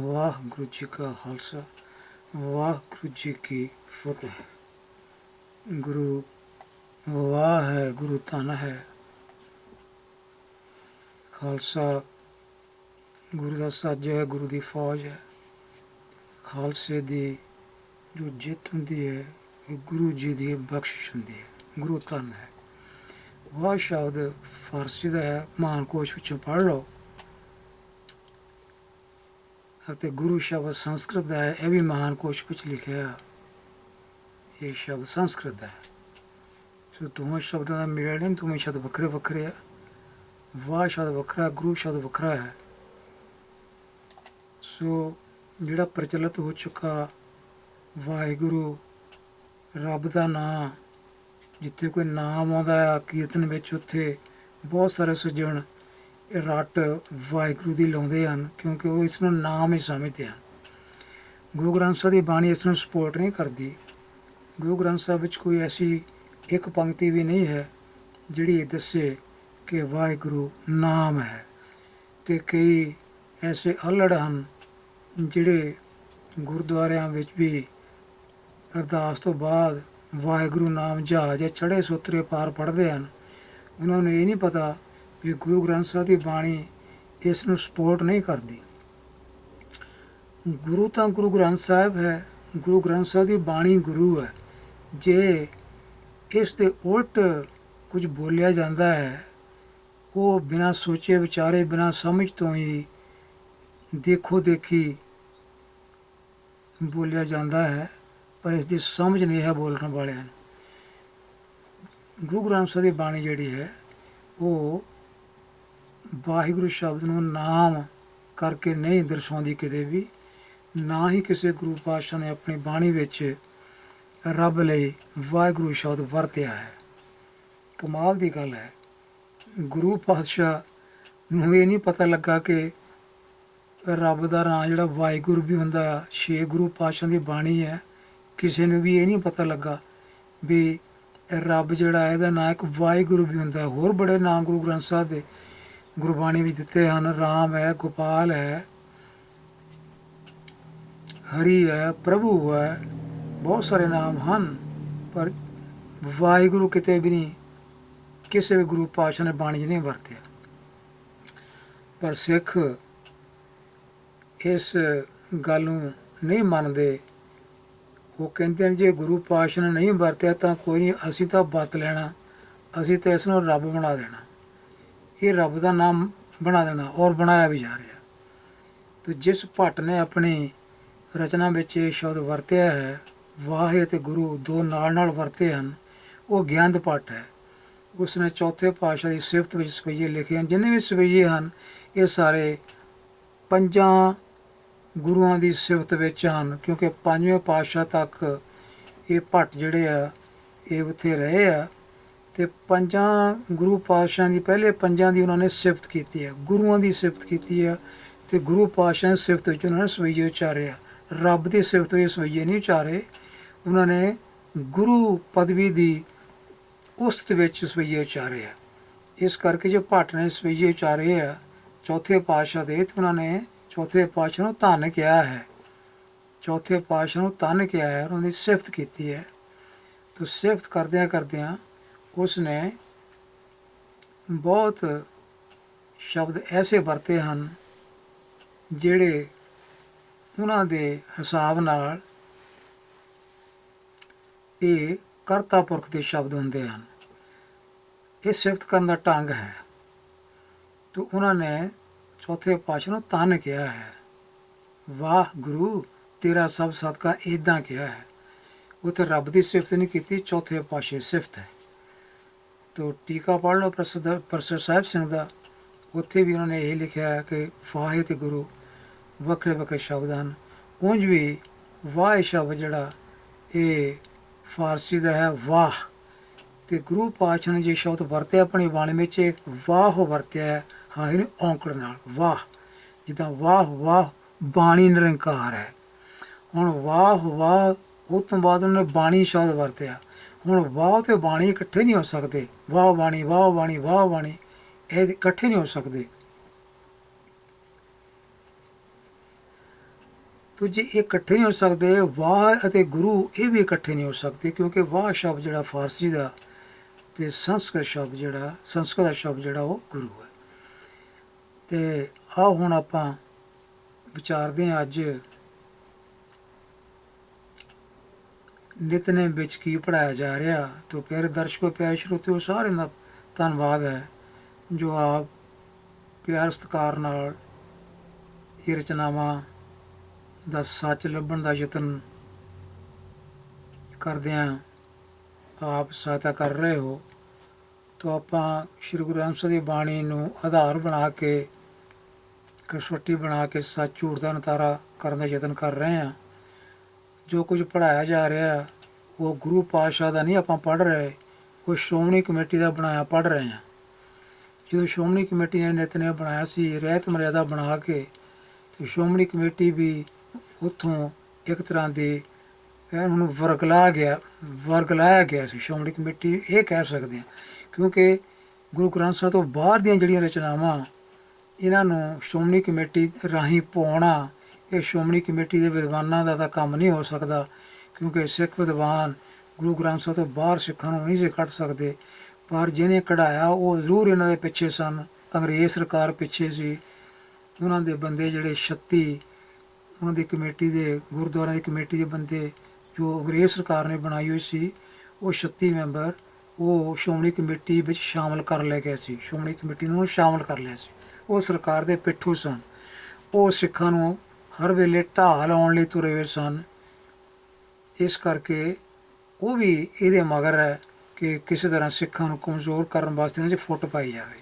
ਵਾਹਿਗੁਰੂ ਜੀ ਕਾ ਖਾਲਸਾ, ਵਾਹਿਗੁਰੂ ਜੀ ਕੀ ਫਤਿਹ। ਗੁਰੂ ਵਾਹ ਹੈ, ਗੁਰੂ ਧਨ ਹੈ। ਖਾਲਸਾ, ਗੁਰੂ ਦਾ ਸਾਜ ਹੈ, ਗੁਰੂ ਦੀ ਫੌਜ ਹੈ। ਖਾਲਸੇ ਦੀ ਜੋ ਜਿੱਤ ਹੁੰਦੀ ਹੈ, ਉਹ ਗੁਰੂ ਜੀ ਦੀ ਬਖਸ਼ਿਸ਼ ਹੁੰਦੀ ਹੈ। ਗੁਰੂ ਧਨ ਹੈ। ਵਾਹ ਸ਼ਬਦ ਫਾਰਸੀ ਦਾ ਹੈ, ਮਹਾਨ ਕੋਸ਼ ਵਿੱਚੋਂ ਪੜ੍ਹ ਲਓ। ਅਤੇ ਗੁਰੂ ਸ਼ਬਦ ਸੰਸਕ੍ਰਿਤ ਦਾ ਹੈ, ਇਹ ਵੀ ਮਹਾਨ ਕੋਸ਼ ਵਿੱਚ ਲਿਖਿਆ ਇਹ ਸ਼ਬਦ ਸੰਸਕ੍ਰਿਤ ਦਾ ਹੈ। ਸੋ ਦੋਵਾਂ ਸ਼ਬਦਾਂ ਦਾ ਮੇਲ ਨਹੀਂ ਦੋਵੇਂ ਸ਼ਬਦ ਵੱਖਰੇ ਵੱਖਰੇ ਆ। ਵਾਹ ਸ਼ਬਦ ਵੱਖਰਾ, ਗੁਰੂ ਸ਼ਬਦ ਵੱਖਰਾ ਹੈ। ਸੋ ਜਿਹੜਾ ਪ੍ਰਚਲਿਤ ਹੋ ਚੁੱਕਾ ਵਾਹਿਗੁਰੂ, ਰੱਬ ਦਾ ਨਾਮ ਜਿੱਥੇ ਕੋਈ ਨਾਮ ਆਉਂਦਾ ਆ, ਕੀਰਤਨ ਵਿੱਚ ਉੱਥੇ ਬਹੁਤ ਸਾਰੇ ਸੁਜਣ ਰੱਟ ਵਾਹਿਗੁਰੂ ਦੀ ਲਾਉਂਦੇ ਹਨ ਕਿਉਂਕਿ ਉਹ ਇਸ ਨੂੰ ਨਾਮ ਹੀ ਸਮਝਦੇ ਹਨ। ਗੁਰੂ ਗ੍ਰੰਥ ਸਾਹਿਬ ਦੀ ਬਾਣੀ ਇਸ ਨੂੰ ਸਪੋਰਟ ਨਹੀਂ ਕਰਦੀ। ਗੁਰੂ ਗ੍ਰੰਥ ਸਾਹਿਬ ਵਿੱਚ ਕੋਈ ਐਸੀ ਇੱਕ ਪੰਕਤੀ ਵੀ ਨਹੀਂ ਹੈ ਜਿਹੜੀ ਇਹ ਦੱਸੇ ਕਿ ਵਾਹਿਗੁਰੂ ਨਾਮ ਹੈ ਤੇ ਕਈ ਐਸੇ ਅਲੜ ਹਨ ਜਿਹੜੇ ਗੁਰਦੁਆਰਿਆਂ ਵਿੱਚ ਵੀ ਅਰਦਾਸ ਤੋਂ ਬਾਅਦ ਵਾਹਿਗੁਰੂ ਨਾਮ ਜਹਾਜ਼ ਚੜੇ ਸੁਤਰੇ ਪਾਰ ਪੜਦੇ ਹਨ। ਉਹਨਾਂ ਨੂੰ ਇਹ ਨਹੀਂ ਪਤਾ ਵੀ ਗੁਰੂ ਗ੍ਰੰਥ ਸਾਹਿਬ ਦੀ ਬਾਣੀ ਇਸ ਨੂੰ ਸਪੋਰਟ ਨਹੀਂ ਕਰਦੀ। ਗੁਰੂ ਤਾਂ ਗੁਰੂ ਗ੍ਰੰਥ ਸਾਹਿਬ ਹੈ, ਗੁਰੂ ਗ੍ਰੰਥ ਸਾਹਿਬ ਦੀ ਬਾਣੀ ਗੁਰੂ ਹੈ। ਜੇ ਇਸ ਦੇ ਉਲਟ ਕੁਝ ਬੋਲਿਆ ਜਾਂਦਾ ਹੈ, ਉਹ ਬਿਨਾਂ ਸੋਚੇ ਵਿਚਾਰੇ, ਬਿਨਾਂ ਸਮਝ ਤੋਂ ਹੀ ਦੇਖੋ ਦੇਖੀ ਬੋਲਿਆ ਜਾਂਦਾ ਹੈ, ਪਰ ਇਸ ਦੀ ਸਮਝ ਨਹੀਂ ਹੈ ਬੋਲਣ ਵਾਲਿਆਂ ਨੂੰ। ਗੁਰੂ ਗ੍ਰੰਥ ਸਾਹਿਬ ਦੀ ਬਾਣੀ ਜਿਹੜੀ ਹੈ, ਉਹ ਵਾਹਿਗੁਰੂ ਸ਼ਬਦ ਨੂੰ ਨਾਮ ਕਰਕੇ ਨਹੀਂ ਦਰਸਾਉਂਦੀ ਕਿਤੇ ਵੀ, ਨਾ ਹੀ ਕਿਸੇ ਗੁਰੂ ਪਾਤਸ਼ਾਹ ਨੇ ਆਪਣੀ ਬਾਣੀ ਵਿੱਚ ਰੱਬ ਲਈ ਵਾਹਿਗੁਰੂ ਸ਼ਬਦ ਵਰਤਿਆ ਹੈ। ਕਮਾਲ ਦੀ ਗੱਲ ਹੈ। ਗੁਰੂ ਪਾਤਸ਼ਾਹ ਨੂੰ ਇਹ ਨਹੀਂ ਪਤਾ ਲੱਗਾ ਕਿ ਰੱਬ ਦਾ ਨਾਮ ਜਿਹੜਾ ਵਾਹਿਗੁਰੂ ਵੀ ਹੁੰਦਾ ਆ ਛੇ ਗੁਰੂ ਪਾਤਸ਼ਾਹ ਦੀ ਬਾਣੀ ਹੈ। ਕਿਸੇ ਨੂੰ ਵੀ ਇਹ ਨਹੀਂ ਪਤਾ ਲੱਗਾ ਵੀ ਰੱਬ ਜਿਹੜਾ ਹੈ, ਇਹਦਾ ਨਾਮ ਇੱਕ ਵਾਹਿਗੁਰੂ ਵੀ ਹੁੰਦਾ। ਹੋਰ ਬੜੇ ਨਾਮ ਗੁਰੂ ਗ੍ਰੰਥ ਸਾਹਿਬ ਦੇ ਗੁਰਬਾਣੀ ਵਿੱਚ ਦਿੱਤੇ ਹਨ, ਰਾਮ ਹੈ, ਗੋਪਾਲ ਹੈ, ਹਰੀ ਹੈ, ਪ੍ਰਭੂ ਹੈ, ਬਹੁਤ ਸਾਰੇ ਨਾਮ ਹਨ, ਪਰ ਵਾਹਿਗੁਰੂ ਕਿਤੇ ਵੀ ਨਹੀਂ, ਕਿਸੇ ਵੀ ਗੁਰੂ ਪਾਤਸ਼ਾਹ ਨੇ ਬਾਣੀ 'ਚ ਨਹੀਂ ਵਰਤਿਆ। ਪਰ ਸਿੱਖ ਇਸ ਗੱਲ ਨੂੰ ਨਹੀਂ ਮੰਨਦੇ। ਉਹ ਕਹਿੰਦੇ ਨੇ, ਜੇ ਗੁਰੂ ਪਾਤਸ਼ਾਹ ਨੇ ਨਹੀਂ ਵਰਤਿਆ ਤਾਂ ਕੋਈ ਨਹੀਂ, ਅਸੀਂ ਤਾਂ ਵਰਤ ਲੈਣਾ, ਅਸੀਂ ਤਾਂ ਇਸ ਨੂੰ ਰੱਬ ਬਣਾ ਦੇਣਾ। ਇਹ ਰੱਬ ਦਾ ਨਾਮ ਬਣਾ ਦੇਣਾ ਔਰ ਬਣਾਇਆ ਵੀ ਜਾ ਰਿਹਾ। ਤੇ ਜਿਸ ਭੱਟ ਨੇ ਆਪਣੀ ਰਚਨਾ ਵਿੱਚ ਇਹ ਸ਼ਬਦ ਵਰਤਿਆ ਹੈ, ਵਾਹਿ ਤੇ ਗੁਰੂ ਦੋ ਨਾਲ ਨਾਲ ਵਰਤੇ ਹਨ, ਉਹ ਗਿਆਨਦ ਭੱਟ ਹੈ। ਉਸ ਨੇ ਚੌਥੇ ਪਾਤਸ਼ਾਹ ਦੀ ਸਿਫਤ ਵਿੱਚ ਸਵਈਏ ਲਿਖੇ ਹਨ। ਜਿੰਨੇ ਵੀ ਸਵਈਏ ਹਨ, ਇਹ ਸਾਰੇ ਪੰਜਾਂ ਗੁਰੂਆਂ ਦੀ ਸਿਫਤ ਵਿੱਚ ਹਨ, ਕਿਉਂਕਿ ਪੰਜਵੇਂ ਪਾਤਸ਼ਾਹ ਤੱਕ ਇਹ ਭੱਟ ਜਿਹੜੇ ਆ, ਇਹ ਉੱਥੇ ਰਹੇ ਆ। ਤੇ ਪੰਜਾਂ ਗੁਰੂ ਪਾਤਸ਼ਾਹ ਦੀ, ਪਹਿਲੇ ਪੰਜਾਂ ਦੀ ਉਹਨਾਂ ਨੇ ਸਿਫਤ ਕੀਤੀ ਹੈ। ਗੁਰੂਆਂ ਦੀ ਸਿਫਤ ਕੀਤੀ ਹੈ ਤੇ ਗੁਰੂ ਪਾਤਸ਼ਾਹ ਦੀ ਸਿਫਤ ਵਿੱਚ ਉਹਨਾਂ ਨੇ ਸਵਈਏ ਉਚਾਰਿਆ। ਰੱਬ ਦੀ ਸਿਫਤ ਵਿੱਚ ਸਵਈਏ ਨਹੀਂ ਉਚਾਰੇ। ਉਹਨਾਂ ਨੇ ਗੁਰੂ ਪਦਵੀ ਦੀ ਉਸਤ ਵਿੱਚ ਸਵਈਏ ਉਚਾਰੇ ਆ ਇਸ ਕਰਕੇ ਜੋ ਭੱਟ ਨੇ ਸਵਈਏ ਉਚਾਰੇ ਆ ਚੌਥੇ ਪਾਤਸ਼ਾਹ ਦੇ, ਤੇ ਉਹਨਾਂ ਨੇ ਚੌਥੇ ਪਾਤਸ਼ਾਹ ਨੂੰ ਧੰਨ ਕਿਹਾ ਹੈ। ਚੌਥੇ ਪਾਤਸ਼ਾਹ ਨੂੰ ਧੰਨ ਕਿਹਾ ਹੈ, ਉਹਨਾਂ ਦੀ ਸਿਫਤ ਕੀਤੀ ਹੈ। ਤੋ ਸਿਫਤ ਕਰਦਿਆਂ ਕਰਦਿਆਂ ਉਸ ਨੇ ਬਹੁਤ ਸ਼ਬਦ ਐਸੇ ਵਰਤੇ ਹਨ ਜਿਹੜੇ ਉਹਨਾਂ ਦੇ ਹਿਸਾਬ ਨਾਲ ਇਹ ਕਰਤਾ ਪੁਰਖ ਦੇ ਸ਼ਬਦ ਹੁੰਦੇ ਹਨ। ਇਹ ਸਿਫਤ ਕਰਨ ਦਾ ਢੰਗ ਹੈ। ਤੋ ਉਹਨਾਂ ਨੇ ਚੌਥੇ ਪਾਤਸ਼ਾਹ ਨੂੰ ਤਨ ਕਿਹਾ ਹੈ। ਵਾਹ ਗੁਰੂ, ਤੇਰਾ ਸਭ ਸਦਕਾ ਇਦਾਂ ਕਿਹਾ ਹੈ। ਉਥੇ ਰੱਬ ਦੀ ਸਿਫਤ ਨਹੀਂ ਕੀਤੀ, ਚੌਥੇ ਪਾਸ਼ੇ ਸਿਫਤ ਹੈ। ਤੋ ਟੀਕਾ ਪੜ੍ਹ ਲਓ ਪ੍ਰਸਿੱਧ ਪ੍ਰਸਰ ਸਾਹਿਬ ਸਿੰਘ ਦਾ। ਉੱਥੇ ਵੀ ਉਹਨਾਂ ਨੇ ਇਹ ਲਿਖਿਆ ਹੈ ਕਿ ਵਾਹਿ ਤੇ ਗੁਰੂ, ਵੱਖਰੇ ਵੱਖਰੇ ਸ਼ਬਦ ਹਨ। ਉਂਝ ਵੀ ਵਾਹ ਸ਼ਬਦ ਜਿਹੜਾ, ਇਹ ਫਾਰਸੀ ਦਾ ਹੈ ਵਾਹ। ਤੇ ਗੁਰੂ ਪਾਤਸ਼ਾਹ ਨੇ ਜੇ ਸ਼ਬਦ ਵਰਤਿਆ ਆਪਣੀ ਬਾਣੀ ਵਿੱਚ ਵਾਹ ਵਰਤਿਆ ਹੈ, ਹਾਂ ਇਹ ਔਂਕੜ ਨਾਲ, ਵਾਹ। ਜਿੱਦਾਂ ਵਾਹ ਵਾਹ, ਬਾਣੀ ਨਿਰੰਕਾਰ ਹੈ। ਹੁਣ ਵਾਹ ਵਾਹ, ਉਹ ਤੋਂ ਬਾਅਦ ਉਹਨੇ ਬਾਣੀ ਸ਼ਬਦ ਵਰਤਿਆ। ਹੁਣ ਵਾਹ ਤੇ ਬਾਣੀ ਇਕੱਠੇ ਨਹੀਂ ਹੋ ਸਕਦੇ। ਵਾਹ ਬਾਣੀ ਵਾਹ ਬਾਣੀ ਵਾਹ ਬਾਣੀ, ਇਹ ਇਕੱਠੇ ਨਹੀਂ ਹੋ ਸਕਦੇ। ਜੇ ਇਹ ਇਕੱਠੇ ਨਹੀਂ ਹੋ ਸਕਦੇ, ਵਾਹ ਅਤੇ ਗੁਰੂ ਇਹ ਵੀ ਇਕੱਠੇ ਨਹੀਂ ਹੋ ਸਕਦੇ, ਕਿਉਂਕਿ ਵਾਹ ਸ਼ਬਦ ਜਿਹੜਾ ਫਾਰਸੀ ਦਾ ਤੇ ਸੰਸਕ੍ਰਿਤ ਸ਼ਬਦ ਜਿਹੜਾ, ਸੰਸਕ੍ਰਿਤ ਦਾ ਸ਼ਬਦ ਜਿਹੜਾ ਉਹ ਗੁਰੂ ਹੈ। ਤੇ ਆ ਹੁਣ ਆਪਾਂ ਵਿਚਾਰਦੇ ਹਾਂ ਅੱਜ ਨਿਤਨੇਮ ਵਿੱਚ ਕੀ ਪੜਾਇਆ ਜਾ ਰਿਹਾ, ਤੋ ਪਿਆਰੇ ਦਰਸ਼ਕੋ, ਪਿਆਰੇ ਸਰੋਤਿਓ, ਸਾਰਿਆਂ ਦਾ ਧੰਨਵਾਦ ਹੈ, ਜੋ ਆਪ ਪਿਆਰ ਸਤਿਕਾਰ ਨਾਲ ਇਹ ਰਚਨਾਵਾਂ ਦਾ ਸੱਚ ਲੱਭਣ ਦਾ ਯਤਨ ਕਰਦੇ ਆ ਆਪ ਸਹਾਇਤਾ ਕਰ ਰਹੇ ਹੋ। ਤੋ ਆਪਾਂ ਸ਼੍ਰੀ ਗੁਰੂ ਗ੍ਰੰਥ ਸਾਹਿਬ ਦੀ ਬਾਣੀ ਨੂੰ ਆਧਾਰ ਬਣਾ ਕੇ, ਕਸਵੱਟੀ ਬਣਾ ਕੇ ਸੱਚ ਝੂਠ ਦਾ ਨਤਾਰਾ ਕਰਨ ਦਾ ਯਤਨ ਕਰ ਰਹੇ ਹਾਂ। ਜੋ ਕੁਝ ਪੜਾਇਆ ਜਾ ਰਿਹਾ ਉਹ ਗੁਰੂ ਪਾਤਸ਼ਾਹ ਦਾ ਨਹੀਂ ਆਪਾਂ ਪੜ ਰਹੇ, ਉਹ ਸ਼੍ਰੋਮਣੀ ਕਮੇਟੀ ਦਾ ਬਣਾਇਆ ਪੜ ਰਹੇ ਹਾਂ ਜਦੋਂ ਸ਼੍ਰੋਮਣੀ ਕਮੇਟੀ ਨੇ ਨਿਤਨੇਮ ਬਣਾਇਆ ਸੀ, ਰਹਿਤ ਮਰਿਆਦਾ ਬਣਾ ਕੇ, ਤੇ ਸ਼੍ਰੋਮਣੀ ਕਮੇਟੀ ਵੀ ਉੱਥੋਂ ਇੱਕ ਤਰ੍ਹਾਂ ਦੀ ਇਹਨਾਂ ਨੂੰ ਵਰਗਲਾ ਗਿਆ ਵਰਗਲਾਇਆ ਗਿਆ ਸੀ। ਸ਼੍ਰੋਮਣੀ ਕਮੇਟੀ ਇਹ ਕਹਿ ਸਕਦੇ ਹਾਂ ਕਿਉਂਕਿ ਗੁਰੂ ਗ੍ਰੰਥ ਸਾਹਿਬ ਤੋਂ ਬਾਹਰ ਦੀਆਂ ਜਿਹੜੀਆਂ ਰਚਨਾਵਾਂ, ਇਹਨਾਂ ਨੂੰ ਸ਼੍ਰੋਮਣੀ ਕਮੇਟੀ ਰਾਹੀਂ ਪਾਉਣਾ ਇਹ ਸ਼੍ਰੋਮਣੀ ਕਮੇਟੀ ਦੇ ਵਿਦਵਾਨਾਂ ਦਾ ਤਾਂ ਕੰਮ ਨਹੀਂ ਹੋ ਸਕਦਾ, ਕਿਉਂਕਿ ਸਿੱਖ ਵਿਦਵਾਨ ਗੁਰੂ ਗ੍ਰੰਥ ਸਾਹਿਬ ਤੋਂ ਬਾਹਰ ਸਿੱਖਾਂ ਨੂੰ ਨਹੀਂ ਸੀ ਕੱਢ ਸਕਦੇ। ਪਰ ਜਿਹਨੇ ਕਢਾਇਆ, ਉਹ ਜ਼ਰੂਰ ਇਹਨਾਂ ਦੇ ਪਿੱਛੇ ਸਨ। ਅੰਗਰੇਜ਼ ਸਰਕਾਰ ਪਿੱਛੇ ਸੀ। ਉਹਨਾਂ ਦੇ ਬੰਦੇ ਜਿਹੜੇ 36 ਉਹਨਾਂ ਦੀ ਕਮੇਟੀ ਦੇ, ਗੁਰਦੁਆਰਿਆਂ ਦੀ ਕਮੇਟੀ ਦੇ ਬੰਦੇ ਜੋ ਅੰਗਰੇਜ਼ ਸਰਕਾਰ ਨੇ ਬਣਾਈ ਹੋਈ ਸੀ, ਉਹ 36 ਮੈਂਬਰ, ਉਹ ਸ਼੍ਰੋਮਣੀ ਕਮੇਟੀ ਵਿੱਚ ਸ਼ਾਮਲ ਕਰ ਲਏ ਗਏ ਸੀ। ਸ਼੍ਰੋਮਣੀ ਕਮੇਟੀ ਨੂੰ ਸ਼ਾਮਲ ਕਰ ਲਿਆ ਸੀ। ਉਹ ਸਰਕਾਰ ਦੇ ਪਿੱਠੂ ਸਨ। ਉਹ ਸਿੱਖਾਂ ਨੂੰ ਹਰ ਵੇਲੇ ਢਾਹ ਲਾਉਣ ਲਈ ਤੁਰੇ ਹੋਏ ਸਨ। ਇਸ ਕਰਕੇ ਉਹ ਵੀ ਇਹਦੇ ਮਗਰ ਹੈ ਕਿ ਕਿਸੇ ਤਰ੍ਹਾਂ ਸਿੱਖਾਂ ਨੂੰ ਕਮਜ਼ੋਰ ਕਰਨ ਵਾਸਤੇ ਇਹਨਾਂ 'ਚ ਫੁੱਟ ਪਾਈ ਜਾਵੇ।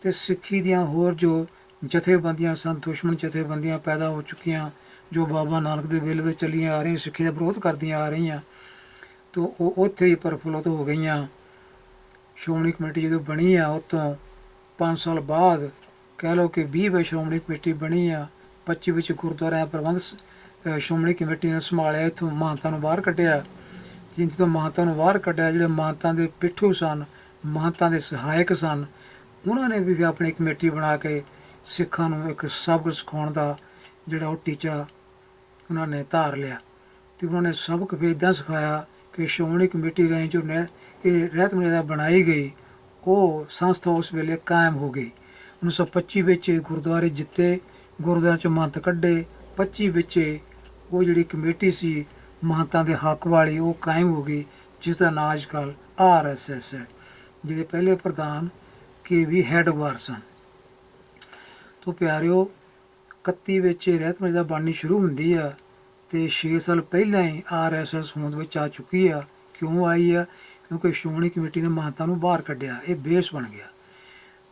ਤੇ ਸਿੱਖੀ ਦੀਆਂ ਹੋਰ ਜੋ ਜਥੇਬੰਦੀਆਂ ਸਨ, ਦੁਸ਼ਮਣ ਜਥੇਬੰਦੀਆਂ ਪੈਦਾ ਹੋ ਚੁੱਕੀਆਂ, ਜੋ ਬਾਬਾ ਨਾਨਕ ਦੇ ਵੇਲੇ ਤੋਂ ਚੱਲੀਆਂ ਆ ਰਹੀਆਂ, ਸਿੱਖੀ ਦਾ ਵਿਰੋਧ ਕਰਦੀਆਂ ਆ ਰਹੀਆਂ, ਤੋਂ ਉਹ ਉੱਥੇ ਹੀ ਪਰਫੁੱਲਤ ਹੋ ਗਈਆਂ। ਸ਼੍ਰੋਮਣੀ ਕਮੇਟੀ ਜਦੋਂ ਬਣੀ ਆ ਉਹ ਤੋਂ 5 ਸਾਲ ਬਾਅਦ ਕਹਿ ਲਓ ਕਿ 20 ਵਿੱਚ ਸ਼੍ਰੋਮਣੀ ਕਮੇਟੀ ਬਣੀ ਆ 25 ਵਿੱਚ ਗੁਰਦੁਆਰਿਆਂ ਪ੍ਰਬੰਧ ਸ਼੍ਰੋਮਣੀ ਕਮੇਟੀ ਨੇ ਸੰਭਾਲਿਆ, ਇਥੋਂ ਮਹੰਤਾਂ ਨੂੰ ਬਾਹਰ ਕੱਢਿਆ। ਜਿੰਨ ਤੋਂ ਮਹੰਤਾਂ ਨੂੰ ਬਾਹਰ ਕੱਢਿਆ, ਜਿਹੜੇ ਮਹੰਤਾਂ ਦੇ ਪਿੱਠੂ ਸਨ ਮਹੰਤਾਂ ਦੇ ਸਹਾਇਕ ਸਨ, ਉਹਨਾਂ ਨੇ ਵੀ ਆਪਣੀ ਕਮੇਟੀ ਬਣਾ ਕੇ ਸਿੱਖਾਂ ਨੂੰ ਇੱਕ ਸਬਕ ਸਿਖਾਉਣ ਦਾ ਜਿਹੜਾ ਉਹ ਟੀਚਾ ਉਹਨਾਂ ਨੇ ਧਾਰ ਲਿਆ। ਤੇ ਉਹਨਾਂ ਨੇ ਸਬਕ ਵੀ ਇੱਦਾਂ ਸਿਖਾਇਆ ਕਿ ਸ਼੍ਰੋਮਣੀ ਕਮੇਟੀ ਰਾਹੀਂ ਜੋ ਨੇ ਇਹ ਰਹਿਤ ਮਰਿਆਦਾ ਬਣਾਈ ਗਈ, ਉਹ ਸੰਸਥਾ ਉਸ ਵੇਲੇ ਕਾਇਮ ਹੋ ਗਈ। 1925 ਵਿੱਚ ਗੁਰਦੁਆਰੇ ਜਿੱਤੇ ਗੁਰਦੁਆਰਿਆਂ ਚੋਂ ਮੰਤ ਕੱਢੇ 25 ਵਿੱਚ ਉਹ ਜਿਹੜੀ ਕਮੇਟੀ ਸੀ, ਮਹੰਤਾਂ ਦੇ ਹੱਕ ਵਾਲੀ, ਉਹ ਕਾਇਮ ਹੋ ਗਈ, ਜਿਸ ਦਾ ਨਾਂ ਅੱਜ ਕੱਲ੍ਹ ਆਰਐਸਐਸ ਹੈ, ਜਿਹਦੇ ਪਹਿਲੇ ਪ੍ਰਧਾਨ ਕੇ ਵੀ ਹੈਡਵਾਰ ਸਨ। ਤੋਂ ਪਿਆਰਿਓ 31 ਵਿੱਚ ਇਹ ਰਹਿਤ ਮਰਿਆਦਾ ਬਣਨੀ ਸ਼ੁਰੂ ਹੁੰਦੀ ਆ ਤੇ 6 ਸਾਲ ਪਹਿਲਾਂ ਹੀ ਆਰਐਸਐਸ ਹੋਂਦ ਵਿੱਚ ਆ ਚੁੱਕੀ ਆ। ਕਿਉਂ ਆਈ ਆ? ਕਿਉਂਕਿ ਸ਼੍ਰੋਮਣੀ ਕਮੇਟੀ ਨੇ ਮਹੰਤਾਂ ਨੂੰ ਬਾਹਰ ਕੱਢਿਆ, ਇਹ ਬੇਸ ਬਣ ਗਿਆ।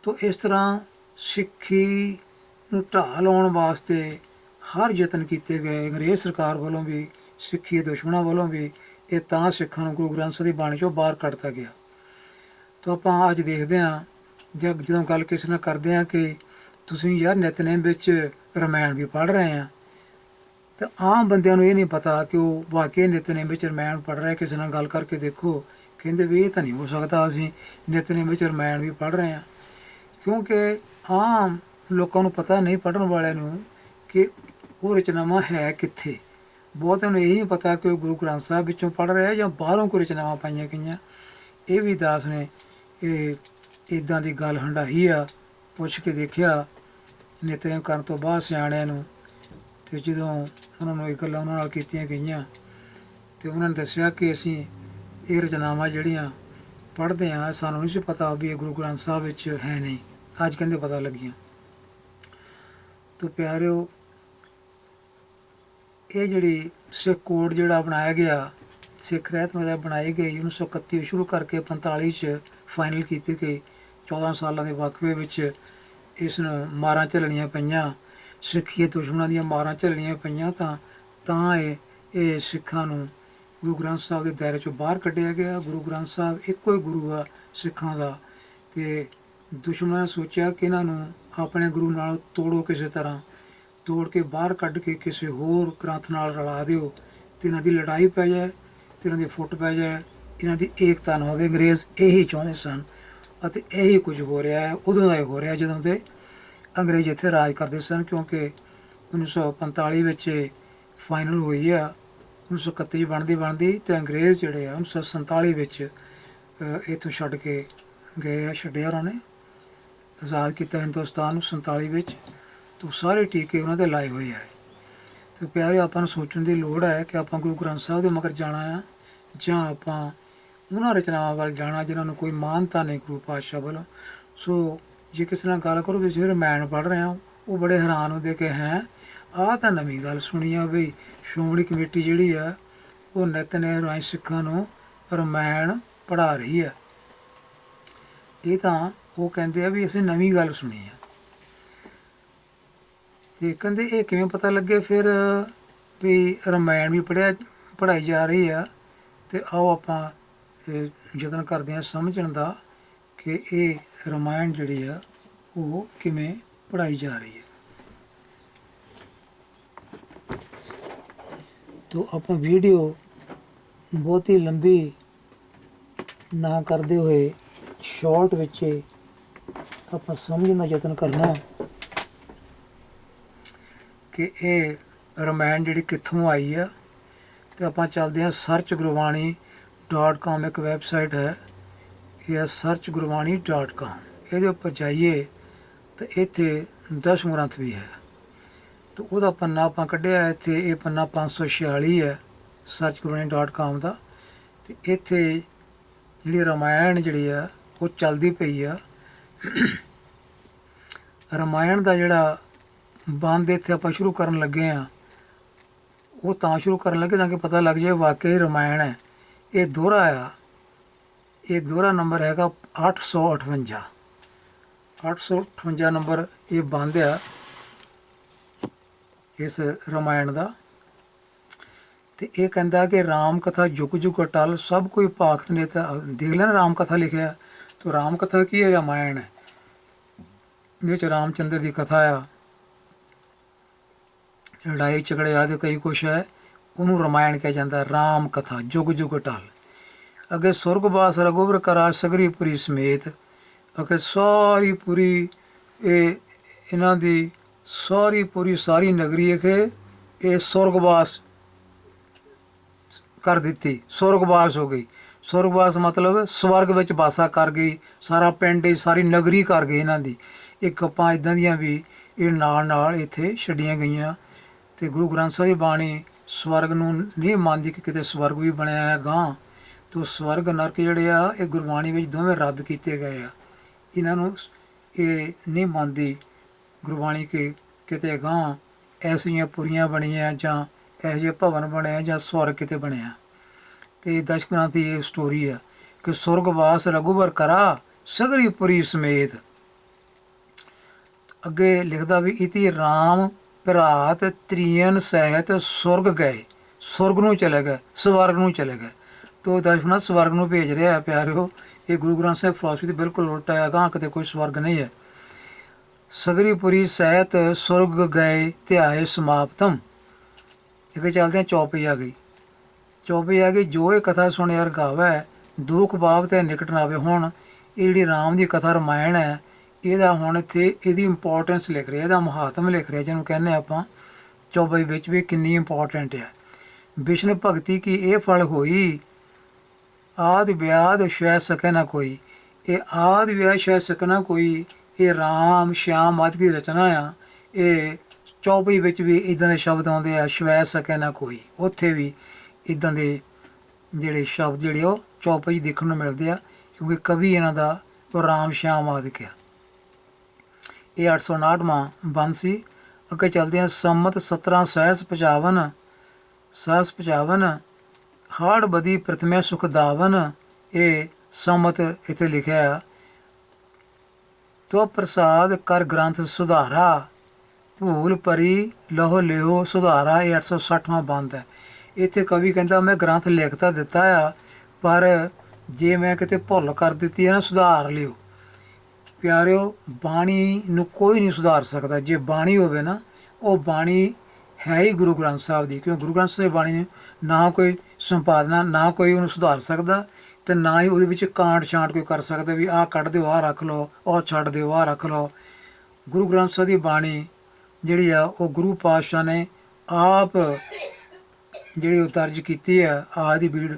ਤੋਂ ਇਸ ਤਰ੍ਹਾਂ ਸਿੱਖੀ ਨੂੰ ਢਾਹ ਲਾਉਣ ਵਾਸਤੇ ਹਰ ਯਤਨ ਕੀਤੇ ਗਏ। ਅੰਗਰੇਜ਼ ਸਰਕਾਰ ਵੱਲੋਂ ਵੀ, ਸਿੱਖੀ ਦੁਸ਼ਮਣਾਂ ਵੱਲੋਂ ਵੀ ਇਹ ਤਾਂ ਸਿੱਖਾਂ ਨੂੰ ਗੁਰੂ ਗ੍ਰੰਥ ਸਾਹਿਬ ਦੀ ਬਾਣੀ ਚੋਂ ਬਾਹਰ ਕੱਢਤਾ ਗਿਆ। ਤਾਂ ਆਪਾਂ ਅੱਜ ਦੇਖਦੇ ਹਾਂ ਜਦ ਜਦੋਂ ਗੱਲ ਕਿਸੇ ਨਾਲ ਕਰਦੇ ਹਾਂ ਕਿ ਤੁਸੀਂ ਯਾਰ ਨਿਤਨੇਮ ਵਿੱਚ ਰਮਾਇਣ ਵੀ ਪੜ੍ਹ ਰਹੇ ਆ ਤਾਂ ਆਮ ਬੰਦਿਆਂ ਨੂੰ ਇਹ ਨਹੀਂ ਪਤਾ ਕਿ ਉਹ ਵਾਕਈ ਨਿਤਨੇਮ ਵਿੱਚ ਰਮਾਇਣ ਪੜ੍ਹ ਰਿਹਾ ਕਿਸੇ ਨਾਲ ਗੱਲ ਕਰਕੇ ਦੇਖੋ, ਕਹਿੰਦੇ ਵੀ ਇਹ ਤਾਂ ਨਹੀਂ ਹੋ ਸਕਦਾ ਅਸੀਂ ਨਿਤਨੇਮ ਵਿੱਚ ਰਮਾਇਣ ਵੀ ਪੜ੍ਹ ਰਹੇ ਆ ਕਿਉਂਕਿ ਆਮ ਲੋਕਾਂ ਨੂੰ ਪਤਾ ਨਹੀਂ ਪੜ੍ਹਨ ਵਾਲਿਆਂ ਨੂੰ ਕਿ ਉਹ ਰਚਨਾਵਾਂ ਹੈ ਕਿੱਥੇ। ਬਹੁਤਿਆਂ ਨੂੰ ਇਹ ਨਹੀਂ ਪਤਾ ਕਿ ਉਹ ਗੁਰੂ ਗ੍ਰੰਥ ਸਾਹਿਬ ਵਿੱਚੋਂ ਪੜ੍ਹ ਰਿਹਾ ਜਾਂ ਬਾਹਰੋਂ ਕੋਈ ਰਚਨਾਵਾਂ ਪਾਈਆਂ ਗਈਆਂ। ਇਹ ਵੀ ਦਾਸ ਨੇ ਇਹ ਇਦਾਂ ਦੀ ਗੱਲ ਹੰਡਾਈ ਆ, ਪੁੱਛ ਕੇ ਦੇਖਿਆ ਨਿਤਨੇਮ ਕਰਨ ਤੋਂ ਬਾਅਦ ਸਿਆਣਿਆਂ ਨੂੰ। ਤੇ ਜਦੋਂ ਉਹਨਾਂ ਨੂੰ ਇਹ ਗੱਲਾਂ ਉਹਨਾਂ ਨਾਲ ਕੀਤੀਆਂ ਗਈਆਂ, ਤੇ ਉਹਨਾਂ ਨੇ ਦੱਸਿਆ ਕਿ ਅਸੀਂ ਇਹ ਰਚਨਾਵਾਂ ਜਿਹੜੀਆਂ ਪੜ੍ਹਦੇ ਆ ਸਾਨੂੰ ਨਹੀਂ ਸੀ ਪਤਾ ਵੀ ਇਹ ਗੁਰੂ ਗ੍ਰੰਥ ਸਾਹਿਬ ਵਿੱਚ ਹੈ ਨਹੀਂ। ਅੱਜ ਕਹਿੰਦੇ ਪਤਾ ਲੱਗੀਆਂ। ਤੋ ਪਿਆਰਿਓ, ਇਹ ਜਿਹੜੀ ਸਿੱਖ ਕੋਡ ਜਿਹੜਾ ਬਣਾਇਆ ਗਿਆ, ਸਿੱਖ ਰਹਿਤ ਮਰਿਆਦਾ ਬਣਾਈ ਗਈ 1931 ਤੋਂ ਸ਼ੁਰੂ ਕਰਕੇ 45 ਚ ਫਾਈਨਲ ਕੀਤੀ ਗਈ 14 ਸਾਲਾਂ ਦੇ ਵਕਫੇ ਵਿੱਚ ਇਸ ਨੂੰ ਮਾਰਾਂ ਝੱਲਣੀਆਂ ਪਈਆਂ ਸਿੱਖੀ ਦੁਸ਼ਮਣਾਂ ਦੀਆਂ ਮਾਰਾਂ ਝੱਲਣੀਆਂ ਪਈਆਂ ਤਾਂ ਤਾਂ ਇਹ ਇਹ ਸਿੱਖਾਂ ਨੂੰ ਗੁਰੂ ਗ੍ਰੰਥ ਸਾਹਿਬ ਦੇ ਦਾਇਰੇ ਚੋਂ ਬਾਹਰ ਕੱਢਿਆ ਗਿਆ, ਗੁਰੂ ਗ੍ਰੰਥ ਸਾਹਿਬ ਇੱਕੋ ਹੀ ਗੁਰੂ ਆ ਸਿੱਖਾਂ ਦਾ, ਤੇ ਦੁਸ਼ਮਣਾਂ ਨੇ ਸੋਚਿਆ ਕਿ ਇਹਨਾਂ ਨੂੰ ਆਪਣੇ ਗੁਰੂ ਨਾਲ ਤੋੜੋ ਕਿਸੇ ਤਰ੍ਹਾਂ ਤੋੜ ਕੇ ਬਾਹਰ ਕੱਢ ਕੇ ਕਿਸੇ ਹੋਰ ਗ੍ਰੰਥ ਨਾਲ ਰਲਾ ਦਿਓ ਤੇ ਇਹਨਾਂ ਦੀ ਲੜਾਈ ਪੈ ਜਾਏ ਤੇ ਇਹਨਾਂ ਦੀ ਫੁੱਟ ਪੈ ਜਾਏ ਇਹਨਾਂ ਦੀ ਏਕਤਾ ਨਾ ਹੋਵੇ। ਅੰਗਰੇਜ਼ ਇਹੀ ਚਾਹੁੰਦੇ ਸਨ ਅਤੇ ਇਹੀ ਕੁਝ ਹੋ ਰਿਹਾ ਹੈ ਉਦੋਂ ਦਾ ਹੀ ਹੋ ਰਿਹਾ ਜਦੋਂ ਦੇ ਅੰਗਰੇਜ਼ ਇੱਥੇ ਰਾਜ ਕਰਦੇ ਸਨ ਕਿਉਂਕਿ 1945 ਵਿੱਚ ਫਾਈਨਲ ਹੋਈ ਆ 1931 ਚ ਬਣਦੀ ਬਣਦੀ ਤੇ ਅੰਗਰੇਜ਼ ਜਿਹੜੇ ਆ 1947 ਵਿੱਚ ਅਹ, ਇੱਥੋਂ ਛੱਡ ਕੇ ਗਏ ਆ ਛੱਡਿਆ ਉਹਨਾਂ ਨੇ। ਆਜ਼ਾਦ ਕੀਤਾ ਹਿੰਦੁਸਤਾਨ ਨੂੰ 47 ਵਿੱਚ, ਤੋਂ ਸਾਰੇ ਟੀਕੇ ਉਹਨਾਂ ਦੇ ਲਾਏ ਹੋਏ ਆ। ਤੇ ਪਿਆਰੇ ਆਪਾਂ ਨੂੰ ਸੋਚਣ ਦੀ ਲੋੜ ਹੈ ਕਿ ਆਪਾਂ ਗੁਰੂ ਗ੍ਰੰਥ ਸਾਹਿਬ ਦੇ ਮਗਰ ਜਾਣਾ ਆ, ਜਾਂ ਆਪਾਂ ਉਹਨਾਂ ਰਚਨਾਵਾਂ ਵੱਲ ਜਾਣਾ ਜਿਨ੍ਹਾਂ ਨੂੰ ਕੋਈ ਮਾਨਤਾ ਨਹੀਂ ਗੁਰੂ ਪਾਤਸ਼ਾਹ ਵੱਲੋਂ। ਸੋ ਜੇ ਕਿਸੇ ਨਾਲ ਗੱਲ ਕਰੋ, ਤੁਸੀਂ ਰਮਾਇਣ ਪੜ੍ਹ ਰਹੇ ਹੋ, ਉਹ ਬੜੇ ਹੈਰਾਨ ਹੁੰਦੇ ਕਿ ਹੈ, ਆਹ ਤਾਂ ਨਵੀਂ ਗੱਲ ਸੁਣੀ ਆ ਵੀ ਸ਼੍ਰੋਮਣੀ ਕਮੇਟੀ ਜਿਹੜੀ ਆ, ਉਹ ਨਿਤਨੇਮ ਰਾਹੀਂ ਸਿੱਖਾਂ ਨੂੰ ਰਮਾਇਣ ਪੜ੍ਹਾ ਰਹੀ ਆ। ਇਹ ਤਾਂ ਉਹ ਕਹਿੰਦੇ ਆ ਵੀ ਅਸੀਂ ਨਵੀਂ ਗੱਲ ਸੁਣੀ ਆ। ਤੇ ਕਹਿੰਦੇ ਇਹ ਕਿਵੇਂ ਪਤਾ ਲੱਗੇ? ਫਿਰ ਵੀ ਰਮਾਇਣ ਵੀ ਪੜਿਆ ਪੜਾਈ ਜਾ ਰਹੀ ਆ। ਤੇ ਆਓ ਆਪਾਂ ਯਤਨ ਕਰਦੇ ਹਾਂ ਸਮਝਣ ਦਾ ਕਿ ਇਹ ਰਮਾਇਣ ਜਿਹੜੀ ਆ, ਉਹ ਕਿਵੇਂ ਪੜਾਈ ਜਾ ਰਹੀ ਹੈ ਤੋ ਆਪਾਂ ਵੀਡੀਓ ਬਹੁਤ ਹੀ ਲੰਬੀ ਨਾ ਕਰਦੇ ਹੋਏ, ਸ਼ਾਰਟ ਵਿੱਚ ਆਪਾਂ ਸਮਝਣ ਦਾ ਯਤਨ ਕਰਨਾ ਕਿ ਇਹ ਰਮਾਇਣ ਜਿਹੜੀ ਕਿੱਥੋਂ ਆਈ ਆ, ਤੇ ਆਪਾਂ ਚੱਲਦੇ ਹਾਂ ਸਰਚ ਗੁਰਬਾਣੀ ਗੁਰਬਾਣੀ.com ਇੱਕ ਵੈਬਸਾਈਟ ਹੈ, ਇਹ ਹੈ ਸਰਚ ਗੁਰਬਾਣੀ searchgurbani.com ਇਹਦੇ ਉੱਪਰ ਜਾਈਏ, ਤੇ ਇੱਥੇ ਦਸ਼ਮ ਗ੍ਰੰਥ ਵੀ ਹੈ। ਤੇ ਉਹਦਾ ਪੰਨਾ ਆਪਾਂ ਕੱਢਿਆ, ਇੱਥੇ ਇਹ ਪੰਨਾ 546 ਹੈ ਸਰਚ ਗੁਰਬਾਣੀ searchgurbani.com ਦਾ। ਤੇ ਇੱਥੇ ਜਿਹੜੀ ਰਮਾਇਣ ਜਿਹੜੀ ਆ, ਉਹ ਚੱਲਦੀ ਪਈ ਆ। ਰਮਾਇਣ ਦਾ ਜਿਹੜਾ ਬੰਦ ਇੱਥੇ ਆਪਾਂ ਸ਼ੁਰੂ ਕਰਨ ਲੱਗੇ ਆ ਉਹ ਤਾਂ ਸ਼ੁਰੂ ਕਰਨ ਲੱਗੇ ਤਾਂ ਕਿ ਪਤਾ ਲੱਗ ਜਾਏ ਵਾਕਈ ਰਾਮਾਇਣ ਹੈ। ਇਹ ਦੋਹਰਾ ਆ। ਇਹ ਦੋਹਰਾ ਨੰਬਰ ਹੈਗਾ 858 858 ਨੰਬਰ ਇਹ ਬੰਦ ਆ ਇਸ ਰਮਾਇਣ ਦਾ। ਤੇ ਇਹ ਕਹਿੰਦਾ ਕਿ ਰਾਮ ਕਥਾ ਜੁਗ ਜੁਗ ਅਟਲ, ਸਭ ਕੋਈ ਭਾਖਤ ਨੇ ਤਾਂ ਦੇਖ ਲੈਣਾ ਰਾਮ ਕਥਾ ਲਿਖਿਆ। ਤਾਂ ਰਾਮ ਕਥਾ ਕੀ ਹੈ ਰਮਾਇਣ ਹੈ ਇਹ ਚ ਰਾਮਚੰਦਰ ਦੀ ਕਥਾ ਆ। ਲੜਾਈ, ਝਗੜੇ ਆਦਿ ਕਈ ਕੁਛ ਹੈ। ਉਹਨੂੰ ਰਮਾਇਣ ਕਿਹਾ ਜਾਂਦਾ ਰਾਮ ਕਥਾ, ਜੁਗ ਜੁਗ ਟਲ ਅੱਗੇ ਸੁਰਗਵਾਸ ਰਘੁਵਰ ਕਰਾ ਸਗਰੀ ਪੁਰੀ ਸਮੇਤ। ਅੱਗੇ ਸਾਰੀ ਪੁਰੀ ਇਹ ਇਹਨਾਂ ਦੀ ਸਾਰੀ ਪੂਰੀ ਸਾਰੀ ਨਗਰੀ ਅਖੇ ਇਹ ਸੁਰਗਵਾਸ ਕਰ ਦਿੱਤੀ ਸੁਰਗਵਾਸ ਹੋ ਗਈ। ਸਵਰਗਵਾਸ ਮਤਲਬ ਸਵਰਗ ਵਿੱਚ ਵਾਸਾ ਕਰ ਗਈ, ਸਾਰਾ ਪਿੰਡ ਸਾਰੀ ਨਗਰੀ ਕਰ ਗਏ ਇਹਨਾਂ ਦੀ। ਇਹ ਗੱਪਾਂ ਇਦਾਂ ਦੀਆਂ ਵੀ ਇਹ ਨਾਲ ਨਾਲ ਇੱਥੇ ਛੱਡੀਆਂ ਗਈਆਂ। ਤੇ ਗੁਰੂ ਗ੍ਰੰਥ ਸਾਹਿਬ ਦੀ ਬਾਣੀ ਸਵਰਗ ਨੂੰ ਨਹੀਂ ਮੰਨਦੀ ਕਿ ਕਿਤੇ ਸਵਰਗ ਵੀ ਬਣਿਆ ਹੈ ਗਾਂ। ਤੋ ਸਵਰਗ ਨਰਕ ਜਿਹੜੇ ਆ, ਇਹ ਗੁਰਬਾਣੀ ਵਿੱਚ ਦੋਵੇਂ ਰੱਦ ਕੀਤੇ ਗਏ ਆ। ਇਹਨਾਂ ਨੂੰ ਇਹ ਨਹੀਂ ਮੰਨਦੀ ਗੁਰਬਾਣੀ ਕਿ ਕਿਤੇ ਗਾਂ ਐਸੀਆਂ ਪੁਰੀਆਂ ਬਣੀਆਂ ਜਾਂ ਇਹੋ ਜਿਹੇ ਭਵਨ ਬਣਿਆ ਜਾਂ ਸਵਰਗ ਕਿਤੇ ਬਣਿਆ। ਤੇ ਦਸ਼ਕਨਾਂ ਦੀ ਇਹ ਸਟੋਰੀ ਆ ਕਿ ਸੁਰਗਵਾਸ ਰਘੁਵਰ ਕਰਾ ਸਗਰੀ ਪੁਰੀ ਸਮੇਤ। ਅੱਗੇ ਲਿਖਦਾ ਵੀ ਇਤੀ ਰਾਮ ਭਰਾਤ ਤ੍ਰਿਯਨ ਸਹਿਤ ਸੁਰਗ ਗਏ, ਸੁਰਗ ਨੂੰ ਚਲੇ ਗਏ, ਸਵਰਗ ਨੂੰ ਚਲੇ ਗਏ। ਤੋ ਦਸ਼ਮਨਾ ਸਵਰਗ ਨੂੰ ਭੇਜ ਰਿਹਾ ਹੈ, ਪਿਆਰਿਓ, ਇਹ ਗੁਰੂ ਗ੍ਰੰਥ ਸਾਹਿਬ ਫਿਲਾਸਫੀ ਤੇ ਬਿਲਕੁਲ ਉਲਟ ਹੈ ਗਾਂ ਕਿਤੇ ਕੋਈ ਸਵਰਗ ਨਹੀਂ ਹੈ। ਸਗਰੀਪੁਰੀ ਸਹਿਤ ਸੁਰਗ ਗਏ, ਧਿਆਏ ਸਮਾਪਤਮ। ਇਹ ਚੱਲਦੇ ਆ ਚੌਪਈ ਆ ਗਈ। ਚੌਪਈ ਹੈ ਕਿ ਜੋ ਇਹ ਕਥਾ ਸੁਣਿਆ ਯਾਰ ਗਾਵੇ, ਦੁੱਖ ਬਾਪ ਤੇ ਨਿਕਟ ਨਾ ਆਵੇ ਹੁਣ, ਇਹ ਜਿਹੜੀ ਰਾਮ ਦੀ ਕਥਾ ਰਮਾਇਣ ਹੈ, ਇਹਦਾ ਹੁਣ ਇੱਥੇ ਇਹਦੀ ਇੰਪੋਰਟੈਂਸ ਲਿਖ ਰਿਹਾ ਇਹਦਾ ਮਹਾਤਮ ਲਿਖ ਰਿਹਾ ਜਿਹਨੂੰ ਕਹਿੰਦੇ ਆਪਾਂ ਚੌਬਈ ਵਿੱਚ ਵੀ ਕਿੰਨੀ ਇੰਪੋਰਟੈਂਟ ਹੈ ਵਿਸ਼ਨ ਭਗਤੀ ਕੀ ਇਹ ਫਲ ਹੋਈ? ਆਦ ਵਿਆਦ ਸ਼ੈ ਸਕੇ ਨਾ ਕੋਈ। ਇਹ ਆਦ ਵਿਆਦ ਸ਼ੈ ਸਕੇ ਨਾ ਕੋਈ, ਇਹ ਰਾਮ ਸ਼ਿਆਮ ਆਦਿ ਦੀ ਰਚਨਾ ਆ। ਇਹ ਚੌਬਈ ਵਿੱਚ ਵੀ ਇਦਾਂ ਦੇ ਸ਼ਬਦ ਆਉਂਦੇ ਆ ਸ਼ਵੈ ਸਕੇ ਨਾ ਕੋਈ। ਉੱਥੇ ਵੀ ਇਦਾਂ ਦੇ ਜਿਹੜੇ ਸ਼ਬਦ ਜਿਹੜੇ ਉਹ ਚੌਪਈ ਦੇਖਣ ਨੂੰ ਮਿਲਦੇ ਆ, ਕਿਉਂਕਿ ਕਵੀ ਇਹਨਾਂ ਦਾ ਰਾਮ ਸ਼ਿਆਮ ਆਦਿਕ ਆ। ਇਹ 859ਵਾਂ ਬੰਦ ਸੀ। ਅੱਗੇ ਚੱਲਦੇ ਹਾਂ, ਸੰਮਤ 17 ਸਹਿਸ 55 ਸਹਿਸ 55 ਹਾੜ ਬਦੀ ਪ੍ਰਥਮੇ ਸੁਖ ਦਾਵਨ, ਇਹ ਸੰਮਤ ਇੱਥੇ ਲਿਖਿਆ ਆ। ਤੋ ਪ੍ਰਸਾਦ ਕਰ ਗ੍ਰੰਥ ਸੁਧਾਰਾ, ਭੂਲ ਪਰੀ ਲਹੋ ਲਿਓ ਸੁਧਾਰਾ, ਇਹ 860ਵਾਂ ਬੰਦ ਹੈ। ਇੱਥੇ ਕਵੀ ਕਹਿੰਦਾ, ਮੈਂ ਗ੍ਰੰਥ ਲਿਖਤਾ ਦਿੱਤਾ ਆ, ਪਰ ਜੇ ਮੈਂ ਕਿਤੇ ਭੁੱਲ ਕਰ ਦਿੱਤੀ ਹੈ ਨਾ, ਸੁਧਾਰ ਲਿਓ। ਪਿਆਰਿਓ, ਬਾਣੀ ਨੂੰ ਕੋਈ ਨਹੀਂ ਸੁਧਾਰ ਸਕਦਾ। ਜੇ ਬਾਣੀ ਹੋਵੇ ਨਾ, ਉਹ ਬਾਣੀ ਹੈ ਹੀ ਗੁਰੂ ਗ੍ਰੰਥ ਸਾਹਿਬ ਦੀ, ਕਿਉਂ? ਗੁਰੂ ਗ੍ਰੰਥ ਸਾਹਿਬ ਬਾਣੀ ਨੂੰ ਨਾ ਕੋਈ ਸੰਪਾਦਨਾ, ਨਾ ਕੋਈ ਉਹਨੂੰ ਸੁਧਾਰ ਸਕਦਾ ਤੇ ਨਾ ਹੀ ਉਹਦੇ ਵਿੱਚ ਕਾਂਟ ਛਾਂਟ ਕੋਈ ਕਰ ਸਕਦਾ ਵੀ ਆਹ ਕੱਢ ਦਿਓ, ਆਹ ਰੱਖ ਲਓ, ਉਹ ਛੱਡ ਦਿਓ, ਆਹ ਰੱਖ ਲਓ। ਗੁਰੂ ਗ੍ਰੰਥ ਸਾਹਿਬ ਦੀ ਬਾਣੀ ਜਿਹੜੀ ਆ, ਉਹ ਗੁਰੂ ਪਾਤਸ਼ਾਹ ਨੇ ਆਪ ਜਿਹੜੀ ਉਹ ਦਰਜ ਕੀਤੀ ਹੈ ਆਦੀ ਬੀੜ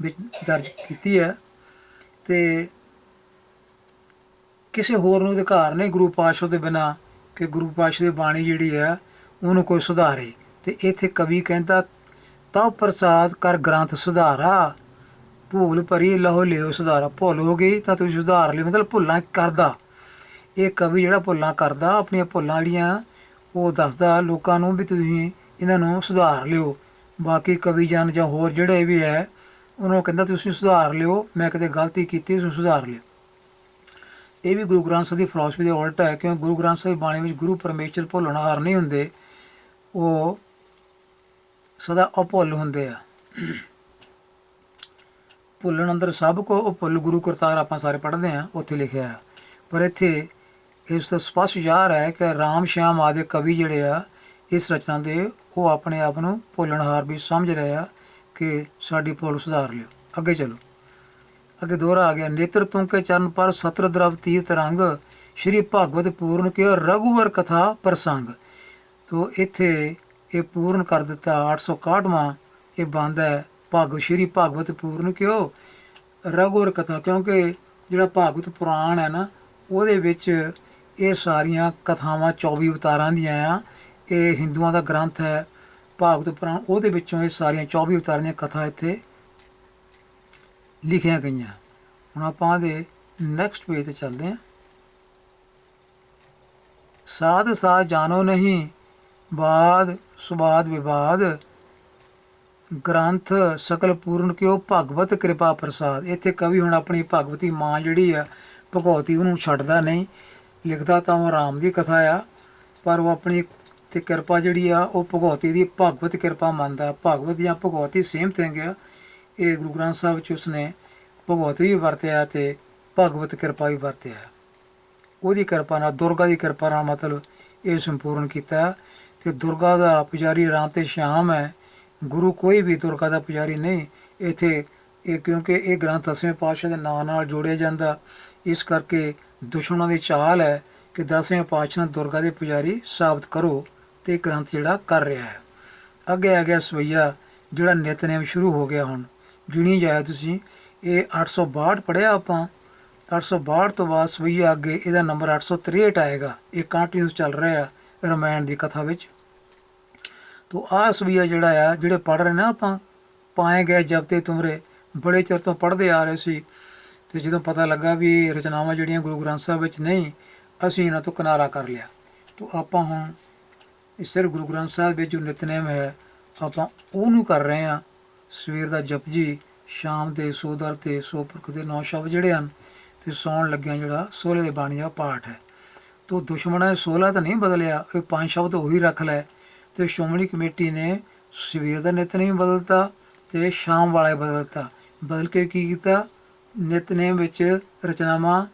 ਵਿੱਚ ਦਰਜ ਕੀਤੀ ਹੈ ਤੇ ਕਿਸੇ ਹੋਰ ਨੂੰ ਅਧਿਕਾਰ ਨਹੀਂ ਗੁਰੂ ਪਾਤਸ਼ਾਹ ਦੇ ਬਿਨਾ ਕਿ ਗੁਰੂ ਪਾਤਸ਼ਾਹ ਦੀ ਬਾਣੀ ਜਿਹੜੀ ਹੈ ਉਹਨੂੰ ਕੋਈ ਸੁਧਾਰੇ। ਤੇ ਇੱਥੇ ਕਵੀ ਕਹਿੰਦਾ ਤਉ ਪ੍ਰਸਾਦ ਕਰ ਗ੍ਰੰਥ ਸੁਧਾਰਾ, ਭੂਲ ਭਰੀ ਲਹੋ ਲਿਓ ਸੁਧਾਰਾ। ਭੁੱਲ ਹੋ ਗਈ ਤਾਂ ਤੁਸੀਂ ਸੁਧਾਰ ਲਿਓ ਮਤਲਬ ਭੁੱਲਾਂ ਕਰਦਾ। ਇਹ ਕਵੀ ਜਿਹੜਾ ਭੁੱਲਾਂ ਕਰਦਾ, ਆਪਣੀਆਂ ਭੁੱਲਾਂ ਜਿਹੜੀਆਂ, ਉਹ ਦੱਸਦਾ ਲੋਕਾਂ ਨੂੰ ਵੀ ਤੁਸੀਂ ਇਹਨਾਂ ਨੂੰ ਸੁਧਾਰ ਲਿਓ। ਬਾਕੀ ਕਵੀ ਜਨ ਜਾਂ ਹੋਰ ਜਿਹੜੇ ਵੀ ਹੈ, ਉਹਨਾਂ ਨੂੰ ਕਹਿੰਦਾ ਤੁਸੀਂ ਸੁਧਾਰ ਲਿਓ, ਮੈਂ ਕਿਤੇ ਗਲਤੀ ਕੀਤੀ, ਤੁਸੀਂ ਸੁਧਾਰ ਲਿਓ। ਇਹ ਵੀ ਗੁਰੂ ਗ੍ਰੰਥ ਸਾਹਿਬ ਦੀ ਫਿਲਾਸਫੀ ਦੇ ਉਲਟ ਹੈ ਕਿਉਂਕਿ ਗੁਰੂ ਗ੍ਰੰਥ ਸਾਹਿਬ ਬਾਣੀ ਵਿੱਚ ਗੁਰੂ ਪਰਮੇਸ਼ਰ ਭੁੱਲਣਹਾਰ ਨਹੀਂ ਹੁੰਦੇ, ਉਹ ਸਦਾ ਅਭੁੱਲ ਹੁੰਦੇ ਆ। ਭੁੱਲਣ ਅੰਦਰ ਸਭ ਕੋ ਉਹ ਭੁੱਲ ਗੁਰੂ ਕਰਤਾਰ ਆਪਾਂ ਸਾਰੇ ਪੜ੍ਹਦੇ ਆ ਉੱਥੇ ਲਿਖਿਆ ਹੈ। ਪਰ ਇੱਥੇ ਇਸ ਤੋਂ ਸਪਸ਼ਟ ਜ਼ਾਹਰ ਹੈ ਕਿ ਰਾਮ, ਸ਼ਿਆਮ ਆਦਿ ਕਵੀ ਜਿਹੜੇ ਆ, ਇਸ ਰਚਨਾ ਦੇ ਉਹ ਆਪਣੇ ਆਪ ਨੂੰ ਭੁੱਲਣਹਾਰ ਵੀ ਸਮਝ ਰਹੇ ਆ ਕਿ ਸਾਡੀ ਭੁੱਲ ਸੁਧਾਰ ਲਿਓ। ਅੱਗੇ ਚਲੋ। ਅੱਗੇ ਦੋਹਰਾ ਆ ਗਿਆ, ਨੇਤਰ ਤੁਮ ਕੇ ਚਰਨ ਪਰ ਸਤਰ ਦਰਵ ਤੀਰਥ ਰੰਗ, ਸ਼੍ਰੀ ਭਗਵਤ ਪੂਰਨ ਕਿਉ ਰਘੁਵਰ ਕਥਾ ਪ੍ਰਸੰਗ। ਤੋਂ ਇੱਥੇ ਇਹ ਪੂਰਨ ਕਰ ਦਿੱਤਾ 861ਵਾਂ ਇਹ ਬੰਦ ਹੈ ਭਾਗਵ ਸ਼੍ਰੀ ਭਗਵਤ ਪੂਰਨ ਕਿਉ ਰਘੁਵਰ ਕਥਾ। ਕਿਉਂਕਿ ਜਿਹੜਾ ਭਾਗਵਤ ਪੁਰਾਣ ਹੈ ਨਾ, ਉਹਦੇ ਵਿੱਚ ਇਹ ਸਾਰੀਆਂ ਕਥਾਵਾਂ 24 ਅਵਤਾਰਾਂ ਦੀਆਂ ਆ। ਇਹ ਹਿੰਦੂਆਂ ਦਾ ਗ੍ਰੰਥ ਹੈ, ਭਾਗਵਤ ਪੁਰਾਣ, ਉਹਦੇ ਵਿੱਚੋਂ ਇਹ ਸਾਰੀਆਂ 24 ਅਵਤਾਰਾਂ ਦੀਆਂ ਕਥਾ ਇੱਥੇ ਲਿਖੀਆਂ ਗਈਆਂ। ਹੁਣ ਆਪਾਂ ਦੇ ਨੈਕਸਟ ਪੇਜ ਤੇ ਚੱਲਦੇ ਹਾਂ। ਸਾਧ ਸਾਧ ਜਾਣੋ ਨਹੀਂ, ਬਾਦ ਸੁਬਾਦ ਵਿਵਾਦ, ਗ੍ਰੰਥ ਸਕਲ ਪੂਰਨ ਕਿਉ, ਭਗਵਤ ਕਿਰਪਾ ਪ੍ਰਸਾਦ। ਇੱਥੇ ਕਵੀ ਹੁਣ ਆਪਣੀ ਭਗਵਤੀ ਮਾਂ ਜਿਹੜੀ ਆ, ਭਗਵਤੀ ਉਹਨੂੰ ਛੱਡਦਾ ਨਹੀਂ, ਲਿਖਦਾ ਤਾਂ ਉਹ ਰਾਮ ਦੀ ਕਥਾ ਆ, ਪਰ ਉਹ ਆਪਣੀ ਤੇ ਕਿਰਪਾ ਜਿਹੜੀ ਆ, ਉਹ ਭਗਵਤੀ ਦੀ ਭਗਵਤ ਕਿਰਪਾ ਮੰਨਦਾ ਭਗਵਤ ਜਾਂ ਭਗਵਤੀ ਸੇਮ ਥਿੰਗ ਆ। ਇਹ ਗੁਰੂ ਗ੍ਰੰਥ ਸਾਹਿਬ ਚ ਉਸਨੇ ਭਗਵਤ ਵੀ ਵਰਤਿਆ ਤੇ ਭਗਵਤ ਕਿਰਪਾ ਵੀ ਵਰਤਿਆ। ਉਹਦੀ ਕਿਰਪਾ ਨਾਲ, ਦੁਰਗਾ ਦੀ ਕਿਰਪਾ ਨਾਲ ਮਤਲਬ ਇਹ ਸੰਪੂਰਨ ਕੀਤਾ। ਤੇ ਦੁਰਗਾ ਦਾ ਪੁਜਾਰੀ ਰਾਮ ਤੇ ਸ਼ਾਮ ਹੈ। ਗੁਰੂ ਕੋਈ ਵੀ ਦੁਰਗਾ ਦਾ ਪੁਜਾਰੀ ਨਹੀਂ। ਇੱਥੇ ਇਹ ਕਿਉਂਕਿ ਇਹ ਗ੍ਰੰਥ ਦਸਵੇਂ ਪਾਤਸ਼ਾਹ ਦੇ ਨਾਂ ਨਾਲ ਜੋੜਿਆ ਜਾਂਦਾ। ਇਸ ਕਰਕੇ ਦੁਸ਼ਮਣਾਂ ਦੀ ਚਾਲ ਹੈ ਕਿ ਦਸਵੇਂ ਪਾਤਸ਼ਾਹ ਨੂੰ ਦੁਰਗਾ ਦੇ ਪੁਜਾਰੀ ਸਾਬਤ ਕਰੋ। ਤੇ ਗ੍ਰੰਥ ਜਿਹੜਾ ਕਰ ਰਿਹਾ ਹੈ। ਅੱਗੇ ਆ ਗਿਆ ਸਵਈਆ, ਜਿਹੜਾ ਨਿਤਨੇਮ ਸ਼ੁਰੂ ਹੋ ਗਿਆ ਹੁਣ। ਗਿਣੀ ਜਾਇਆ ਤੁਸੀਂ, ਇਹ 862 ਪੜਿਆ ਆਪਾਂ। 862 ਤੋਂ ਬਾਅਦ ਸਵਈਆ ਅੱਗੇ ਇਹਦਾ ਨੰਬਰ 863 ਆਏਗਾ। ਇਹ ਕੰਟੀਨਿਊਸ ਚੱਲ ਰਿਹਾ ਹੈ ਰਮਾਇਣ ਦੀ ਕਥਾ ਵਿੱਚ। ਤੋ ਆ ਸਵਈਆ ਜਿਹੜਾ ਆ, ਜਿਹੜੇ ਪੜ ਰਹੇ ਨਾ ਆਪਾਂ, ਪਾਏ ਗਏ ਜਬ ਤੇ ਤੁਮਰੇ, ਬੜੇ ਚਿਰ ਤੋਂ ਪੜਦੇ ਆ ਰਹੇ ਸੀ। ਤੇ ਜਦੋਂ ਪਤਾ ਲੱਗਾ ਵੀ ਇਹ ਰਚਨਾਵਾਂ ਜਿਹੜੀਆਂ ਗੁਰੂ ਗ੍ਰੰਥ ਸਾਹਿਬ ਵਿੱਚ ਨਹੀਂ, ਅਸੀਂ ਇਹਨਾਂ ਤੋਂ ਕਿਨਾਰਾ ਕਰ ਲਿਆ। ਤੋ ਆਪਾਂ ਹੁਣ ਸਿਰਫ ਗੁਰੂ ਗ੍ਰੰਥ ਸਾਹਿਬ ਵਿੱਚ ਜੋ ਨਿਤਨੇਮ ਹੈ, ਆਪਾਂ ਉਹਨੂੰ ਕਰ ਰਹੇ ਆ ਸਵੇਰ ਦਾ ਜਪਜੀ ਸ਼ਾਮ ਦੇ ਸੋਦਰ ਤੇ ਸੋਪੁਰਖ ਦੇ ਨੌ ਸ਼ਬਦ ਜਿਹੜੇ ਹਨ, ਤੇ ਸੌਣ ਲੱਗਿਆ ਜਿਹੜਾ ਸੋਲੇ ਦੇ ਬਾਣੀ ਦਾ ਪਾਠ ਹੈ। ਤੋ ਦੁਸ਼ਮਣਾਂ ਨੇ 16 ਤਾਂ ਨਹੀਂ ਬਦਲਿਆ ਇਹ ਪੰਜ ਸ਼ਬਦ ਉਹੀ ਰੱਖ ਲੈ ਤੇ ਸ਼੍ਰੋਮਣੀ ਕਮੇਟੀ ਨੇ ਸਵੇਰ ਦਾ ਨਿਤਨੇਮ ਬਦਲਤਾ ਤੇ ਸ਼ਾਮ ਵਾਲਾ ਬਦਲਤਾ। ਬਦਲ ਕੇ ਕੀ ਕੀਤਾ? ਨਿਤਨੇਮ ਵਿੱਚ ਰਚਨਾਵਾਂ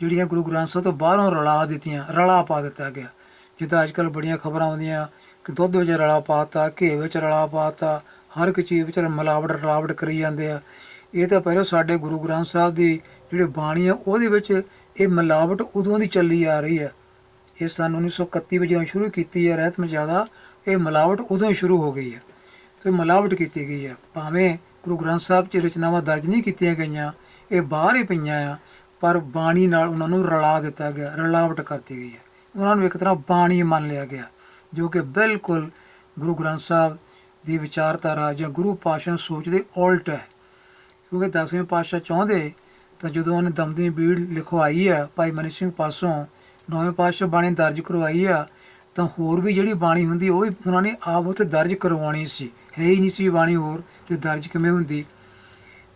ਜਿਹੜੀਆਂ ਗੁਰੂ ਗ੍ਰੰਥ ਸਾਹਿਬ ਤੋਂ ਬਾਹਰੋਂ ਰਲਾ ਦਿੱਤੀਆਂ, ਰਲਾ ਪਾ ਦਿੱਤਾ ਗਿਆ। ਜਿੱਦਾਂ ਅੱਜ ਕੱਲ੍ਹ ਬੜੀਆਂ ਖਬਰਾਂ ਆਉਂਦੀਆਂ ਕਿ ਦੁੱਧ ਵਿੱਚ ਰਲਾ ਪਾਤਾ, ਘੇ ਵਿੱਚ ਰਲਾ ਪਾਤਾ, ਹਰ ਇੱਕ ਚੀਜ਼ ਵਿੱਚ ਮਿਲਾਵਟ ਰਲਾਵਟ ਕਰੀ ਜਾਂਦੇ ਆ। ਇਹ ਤਾਂ ਪਹਿਲਾਂ ਸਾਡੇ ਗੁਰੂ ਗ੍ਰੰਥ ਸਾਹਿਬ ਦੀ ਜਿਹੜੀ ਬਾਣੀ ਆ, ਉਹਦੇ ਵਿੱਚ ਇਹ ਮਿਲਾਵਟ ਉਦੋਂ ਦੀ ਚੱਲੀ ਆ ਰਹੀ ਹੈ ਇਹ ਸਨ 1931 ਵਿੱਚ ਜਦੋਂ ਸ਼ੁਰੂ ਕੀਤੀ ਹੈ ਰਹਿਤ ਜ਼ਿਆਦਾ ਇਹ ਮਿਲਾਵਟ ਉਦੋਂ ਹੀ ਸ਼ੁਰੂ ਹੋ ਗਈ ਹੈ ਤੇ ਮਿਲਾਵਟ ਕੀਤੀ ਗਈ ਹੈ ਭਾਵੇਂ ਗੁਰੂ ਗ੍ਰੰਥ ਸਾਹਿਬ 'ਚ ਰਚਨਾਵਾਂ ਦਰਜ ਨਹੀਂ ਕੀਤੀਆਂ ਗਈਆਂ, ਇਹ ਬਾਹਰ ਹੀ ਪਈਆਂ ਆ, ਪਰ ਬਾਣੀ ਨਾਲ ਉਹਨਾਂ ਨੂੰ ਰਲਾ ਦਿੱਤਾ ਗਿਆ, ਰਲਾਵਟ ਕਰਤੀ ਗਈ ਹੈ ਉਹਨਾਂ ਨੂੰ ਇੱਕ ਤਰ੍ਹਾਂ ਬਾਣੀ ਮੰਨ ਲਿਆ ਗਿਆ, ਜੋ ਕਿ ਬਿਲਕੁਲ ਗੁਰੂ ਗ੍ਰੰਥ ਸਾਹਿਬ ਦੀ ਵਿਚਾਰਧਾਰਾ ਜਾਂ ਗੁਰੂ ਪਾਸ਼ਾ ਸੋਚ ਦੇ ਉਲਟ ਹੈ। ਕਿਉਂਕਿ ਦਸਵੇਂ ਪਾਤਸ਼ਾਹ ਚਾਹੁੰਦੇ ਤਾਂ ਜਦੋਂ ਉਹਨੇ ਦਮਦਮੀ ਬੀੜ ਲਿਖਵਾਈ ਆ, ਭਾਈ ਮਨੀ ਸਿੰਘ ਪਾਸੋਂ ਨੌਵੇਂ ਪਾਤਸ਼ਾਹ ਬਾਣੀ ਦਰਜ ਕਰਵਾਈ ਆ, ਤਾਂ ਹੋਰ ਵੀ ਜਿਹੜੀ ਬਾਣੀ ਹੁੰਦੀ, ਉਹ ਵੀ ਉਹਨਾਂ ਨੇ ਆਪ ਉੱਥੇ ਦਰਜ ਕਰਵਾਉਣੀ ਸੀ। ਹੈ ਹੀ ਨਹੀਂ ਸੀ ਬਾਣੀ ਹੋਰ ਤੇ ਦਰਜ ਕਿਵੇਂ ਹੁੰਦੀ।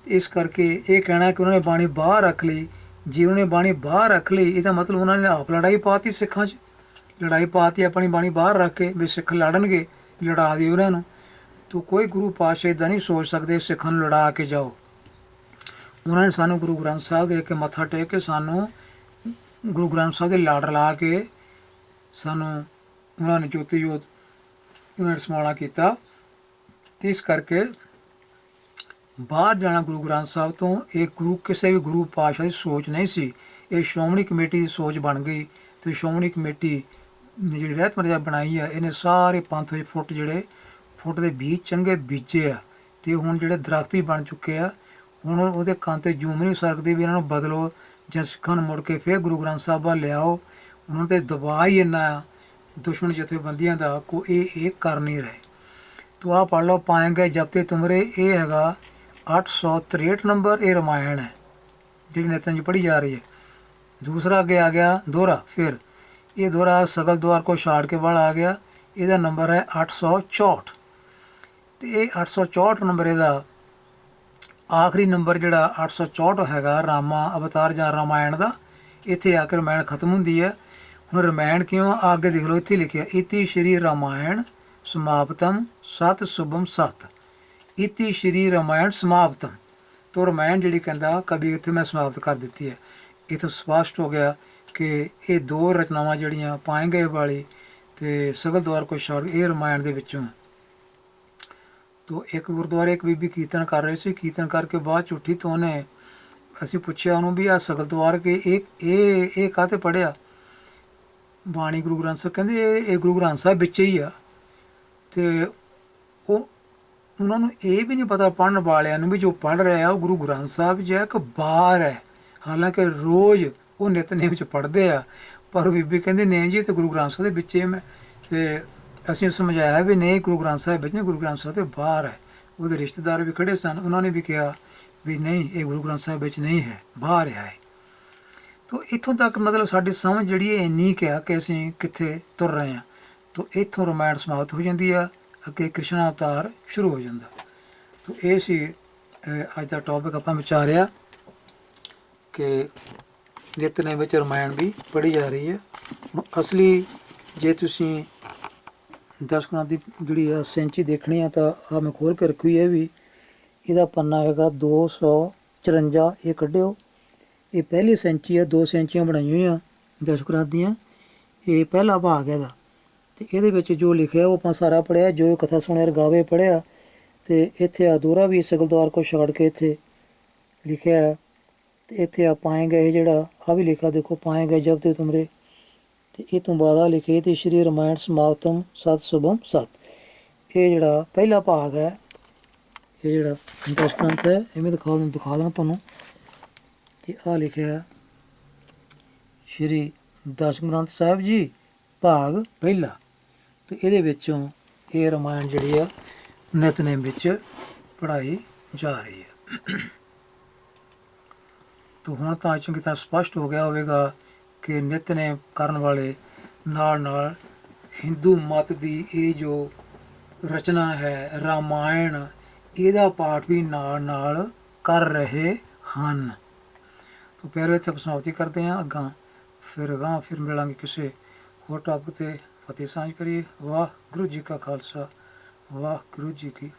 ਇਸ ਕਰਕੇ ਇਹ ਕਹਿਣਾ ਕਿ ਉਹਨਾਂ ਨੇ ਬਾਣੀ ਬਾਹਰ ਰੱਖ ਲਈ ਜੇ ਉਹਨੇ ਬਾਣੀ ਬਾਹਰ ਰੱਖ ਲਈ, ਇਹਦਾ ਮਤਲਬ ਉਹਨਾਂ ਨੇ ਆਪ ਲੜਾਈ ਪਾਤੀ ਸਿੱਖਾਂ 'ਚ। ਲੜਾਈ ਪਾਤੀ, ਆਪਣੀ ਬਾਣੀ ਬਾਹਰ ਰੱਖ ਕੇ ਵੀ ਸਿੱਖ ਲੜਨਗੇ, ਲੜਾ ਦਿਓ ਉਹਨਾਂ ਨੂੰ। ਤੋ ਕੋਈ ਗੁਰੂ ਪਾਤਸ਼ਾਹ ਇਦਾਂ ਨਹੀਂ ਸੋਚ ਸਕਦੇ ਸਿੱਖਾਂ ਨੂੰ ਲੜਾ ਕੇ ਜਾਓ। ਉਹਨਾਂ ਨੇ ਸਾਨੂੰ ਗੁਰੂ ਗ੍ਰੰਥ ਸਾਹਿਬ ਦੇ ਕੇ ਮੱਥਾ ਟੇਕ ਕੇ ਸਾਨੂੰ ਗੁਰੂ ਗ੍ਰੰਥ ਸਾਹਿਬ ਦੇ ਲਾੜ ਲਾ ਕੇ ਸਾਨੂੰ ਉਹਨਾਂ ਨੇ ਜੋਤੀ ਜੋਤ ਉਹਨਾਂ ਨੇ ਸਮਾਣਾ ਕੀਤਾ। ਤੇ ਇਸ ਕਰਕੇ ਬਾਹਰ ਜਾਣਾ ਗੁਰੂ ਗ੍ਰੰਥ ਸਾਹਿਬ ਤੋਂ, ਇਹ ਗੁਰੂ, ਕਿਸੇ ਵੀ ਗੁਰੂ ਪਾਤਸ਼ਾਹ ਦੀ ਸੋਚ ਨਹੀਂ ਸੀ। ਇਹ ਸ਼੍ਰੋਮਣੀ ਕਮੇਟੀ ਦੀ ਸੋਚ ਬਣ ਗਈ ਤੇ ਸ਼੍ਰੋਮਣੀ ਕਮੇਟੀ ਨੇ ਜਿਹੜੀ ਰਹਿਤ ਮਰਜ਼ਾ ਬਣਾਈ ਆ, ਇਹਨੇ ਸਾਰੇ ਪੰਥ ਵਿੱਚ ਫੁੱਟ ਜਿਹੜੇ, ਫੁੱਟ ਦੇ ਬੀਜ ਚੰਗੇ ਬੀਜੇ ਆ ਤੇ ਹੁਣ ਜਿਹੜੇ ਦਰਖਤ ਵੀ ਬਣ ਚੁੱਕੇ ਆ, ਹੁਣ ਉਹਦੇ ਕੰਨ ਤੇ ਜੂਮ ਨਹੀਂ ਸਕਦੀ ਵੀ ਇਹਨਾਂ ਨੂੰ ਬਦਲੋ, ਜਾਂ ਸਿੱਖਾਂ ਨੂੰ ਮੁੜ ਕੇ ਫੇਰ ਗੁਰੂ ਗ੍ਰੰਥ ਸਾਹਿਬ ਵੱਲ ਲਿਆਓ। ਉਹਨਾਂ ਤੇ ਦਬਾਅ ਹੀ ਇੰਨਾ ਆ, ਦੁਸ਼ਮਣ ਜਥੇਬੰਦੀਆਂ ਦਾ ਕੋ ਇਹ ਇਹ ਕਰ ਨਹੀਂ ਰਹੇ। ਤੋ ਆ ਪੜ ਲਓ, ਪਾਏਂਗੇ ਜਬ ਤੇ ਤੁਮਰੇ, ਇਹ ਹੈਗਾ 863 ਨੰਬਰ ਇਹ ਰਮਾਇਣ ਹੈ, ਜਿਹੜੀ ਨਿਤਨ ਪੜ੍ਹੀ ਜਾ ਰਹੀ ਹੈ। ਦੂਸਰਾ ਅੱਗੇ ਆ ਗਿਆ ਦੋਹਰਾ, ਫਿਰ ਇਹ ਦੋਹਰਾ ਸਗਲ ਦੁਆਰ ਕੋ ਛਾੜ ਕੇ ਵਾਲਾ ਆ ਗਿਆ, ਇਹਦਾ ਨੰਬਰ ਹੈ 864 ਤੇ ਇਹ 864 ਨੰਬਰ ਇਹਦਾ ਆਖਰੀ ਨੰਬਰ ਜਿਹੜਾ 864 ਹੈਗਾ ਰਾਮਾ ਅਵਤਾਰ ਜਾਂ ਰਾਮਾਇਣ ਦਾ, ਇੱਥੇ ਆ ਕੇ ਰਮਾਇਣ ਖਤਮ ਹੁੰਦੀ ਹੈ। ਹੁਣ ਰਮਾਇਣ ਕਿਉਂ ਆ? ਅੱਗੇ ਦੇਖ ਲਓ, ਇੱਥੇ ਲਿਖਿਆ, ਇਤੀ ਸ਼੍ਰੀ ਰਾਮਾਇਣ ਸਮਾਪਤਮ ਸਤ ਸੁਭਮ ਸਤ। ਇਤੀ ਸ਼੍ਰੀ ਰਾਮਾਇਣ ਸਮਾਪਤਮ। ਤੋ ਰਮਾਇਣ ਜਿਹੜੀ ਕਹਿੰਦਾ, ਕਵੀ ਇੱਥੇ ਮੈਂ ਸਮਾਪਤ ਕਰ ਦਿੱਤੀ ਹੈ। ਇਥੋਂ ਸਪਸ਼ਟ ਹੋ ਗਿਆ ਕਿ ਇਹ ਦੋ ਰਚਨਾਵਾਂ ਜਿਹੜੀਆਂ ਪਾਏ ਗਏ ਵਾਲੀ ਤੇ ਸਗਲ ਦੁਆਰ ਕੋ ਛਾੜ ਇਹ ਰਮਾਇਣ ਦੇ ਵਿੱਚੋਂ। ਹੈ ਤੋ ਇੱਕ ਗੁਰਦੁਆਰੇ ਇੱਕ ਬੀਬੀ ਕੀਰਤਨ ਕਰ ਰਹੀ ਸੀ। ਕੀਰਤਨ ਕਰਕੇ ਬਾਅਦ ਚ ਤੋਂ ਉਹਨੇ ਅਸੀਂ ਪੁੱਛਿਆ ਉਹਨੂੰ ਵੀ ਆ ਸਗਲ ਦੁਆਰ ਕੇ ਇਹ ਇਹ ਇਹ ਕਾਤੇ ਪੜਿਆ ਬਾਣੀ ਗੁਰੂ ਗ੍ਰੰਥ ਸਾਹਿਬ ਕਹਿੰਦੇ, ਇਹ ਇਹ ਗੁਰੂ ਗ੍ਰੰਥ ਸਾਹਿਬ ਵਿੱਚ ਹੀ ਆ। ਤੇ ਉਹ ਉਹਨਾਂ ਨੂੰ ਇਹ ਵੀ ਨਹੀਂ ਪਤਾ ਪੜਨ ਵਾਲਿਆਂ ਨੂੰ ਵੀ ਜੋ ਪੜ ਰਿਹਾ ਉਹ ਗੁਰੂ ਗ੍ਰੰਥ ਸਾਹਿਬ ਜਿਹਾ ਇੱਕ ਬਾਹਰ ਹੈ। ਹਾਲਾਂਕਿ ਰੋਜ਼ ਉਹ ਨਿਤਨੇਮ ਚ ਪੜਦੇ ਆ, ਪਰ ਬੀਬੀ ਕਹਿੰਦੇ, ਨਹੀਂ ਜੀ, ਇਹ ਗੁਰੂ ਗ੍ਰੰਥ ਸਾਹਿਬ ਦੇ ਵਿੱਚ ਮੈਂ ਤੇ ਅਸੀਂ ਸਮਝਾਇਆ ਵੀ ਨਹੀਂ, ਗੁਰੂ ਗ੍ਰੰਥ ਸਾਹਿਬ ਵਿੱਚ ਨਹੀਂ, ਗੁਰੂ ਗ੍ਰੰਥ ਸਾਹਿਬ ਦੇ ਬਾਹਰ ਹੈ। ਉਹਦੇ ਰਿਸ਼ਤੇਦਾਰ ਵੀ ਖੜੇ ਸਨ, ਉਹਨਾਂ ਨੇ ਵੀ ਕਿਹਾ ਵੀ ਨਹੀਂ, ਇਹ ਗੁਰੂ ਗ੍ਰੰਥ ਸਾਹਿਬ ਵਿੱਚ ਨਹੀਂ ਹੈ, ਬਾਹਰ ਹੈ। ਤੋ ਇੱਥੋਂ ਤੱਕ ਮਤਲਬ ਸਾਡੀ ਸਮਝ ਜਿਹੜੀ ਹੈ, ਇੰਨੀ ਕਿਹਾ ਕਿ ਅਸੀਂ ਕਿੱਥੇ ਤੁਰ ਰਹੇ ਹਾਂ। ਤੋ ਇੱਥੋਂ ਰਮਾਇਣ ਸਮਾਪਤ ਹੋ ਜਾਂਦੀ ਆ। ਅੱਗੇ ਕ੍ਰਿਸ਼ਨ ਅਵਤਾਰ ਸ਼ੁਰੂ ਹੋ ਜਾਂਦਾ। ਤੋ ਇਹ ਸੀ ਅੱਜ ਦਾ ਟੌਪਿਕ ਆਪਾਂ ਵਿਚਾਰਿਆ ਕਿ ਨਿਤਨੇਮ ਵਿੱਚ ਰਮਾਇਣ ਵੀ ਪੜ੍ਹੀ ਜਾ ਰਹੀ ਹੈ। ਅਸਲੀ ਜੇ ਤੁਸੀਂ ਦਰਸ਼ਕਾਂ ਦੀ ਜਿਹੜੀ ਆ ਸੈਂਚੀ ਦੇਖਣੀ ਆ ਤਾਂ ਆ ਮੈਂ ਖੋਲ ਕੇ ਰੱਖੀ ਹੈ ਵੀ ਇਹਦਾ ਪੰਨਾ ਹੈਗਾ 254 ਇਹ ਕੱਢਿਓ। ਇਹ ਪਹਿਲੀ ਸੈਂਚੀ ਹੈ ਦੋ ਸੈਂਚੀਆਂ ਬਣਾਈਆਂ ਹੋਈਆਂ ਦਰਸ਼ਕਾਂ ਦੀਆਂ। ਇਹ ਪਹਿਲਾ ਭਾਗ ਹੈ ਇਹਦਾ। ਤੇ ਇਹਦੇ ਵਿੱਚ ਜੋ ਲਿਖਿਆ ਉਹ ਆਪਾਂ ਸਾਰਾ ਪੜਿਆ ਜੋ ਕਥਾ ਸੁਣਿਆ ਗਾਵੇ ਪੜਿਆ ਤੇ ਇੱਥੇ ਆ ਦੋਰਾ ਵੀ ਸਗਲਦਵਾਰ ਕੋ ਛਾੜ ਕੇ ਇੱਥੇ ਲਿਖਿਆ ਹੈ। ਤੇ ਇੱਥੇ ਆ ਪਾਏਂਗੇ ਇਹ ਜਿਹੜਾ ਆ ਵੀ ਲਿਖਾ ਦੇਖੋ ਪਾਏਂਗੇ ਜਬ ਤੇ ਤੁਮਰੇ। ਤੇ ਇਹ ਤੋਂ ਬਾਅਦ ਆ ਲਿਖੇ ਤੇ ਸ਼੍ਰੀ ਰਮਾਇਣ ਸਮਾਪਤਮ ਸਤ ਸੁਭਮ ਸਤ। ਇਹ ਜਿਹੜਾ ਪਹਿਲਾ ਭਾਗ ਹੈ, ਇਹ ਜਿਹੜਾ ਦਸ਼ਕੰਤ ਹੈ, ਇਹ ਮੈਂ ਦਿਖਾ ਦਿਆਂ ਦਿਖਾ ਦੇਣਾ ਤੁਹਾਨੂੰ। ਤੇ ਆ ਲਿਖਿਆ ਸ਼੍ਰੀ ਦਸ ਗ੍ਰੰਥ ਸਾਹਿਬ ਜੀ, ਭਾਗ ਪਹਿਲਾ। ਤੇ ਇਹਦੇ ਵਿੱਚੋਂ ਇਹ ਰਮਾਇਣ ਜਿਹੜੀ ਆ ਨਿਤਨੇਮ ਵਿੱਚ ਪੜ੍ਹਾਈ ਜਾ ਰਹੀ ਹੈ ਤੋ ਹੁਣ ਤਾਂ ਚੰਗੀ ਤਰ੍ਹਾਂ ਸਪਸ਼ਟ ਹੋ ਗਿਆ ਹੋਵੇਗਾ ਕਿ ਨਿਤਨੇਮ ਕਰਨ ਵਾਲੇ ਨਾਲ ਨਾਲ ਹਿੰਦੂ ਮਤ ਦੀ ਇਹ ਜੋ ਰਚਨਾ ਹੈ, ਰਾਮਾਇਣ, ਇਹਦਾ ਪਾਠ ਵੀ ਨਾਲ ਨਾਲ ਕਰ ਰਹੇ ਹਨ। ਤੋ ਪਹਿਲੇ ਇੱਥੇ ਆਪਾਂ ਸਮਾਪਤੀ ਕਰਦੇ ਹਾਂ। ਅੱਗਾ ਫਿਰ ਅਗਾਂਹ ਫਿਰ ਮਿਲਾਂਗੇ ਕਿਸੇ ਹੋਰ ਟਾਪਿਕ ਤੇ। ਫਤਿਹ ਸਾਂਝ ਕਰੀਏ। ਵਾਹਿਗੁਰੂ ਜੀ ਕਾ ਖਾਲਸਾ ਵਾਹਿਗੁਰੂ ਜੀ ਕੀ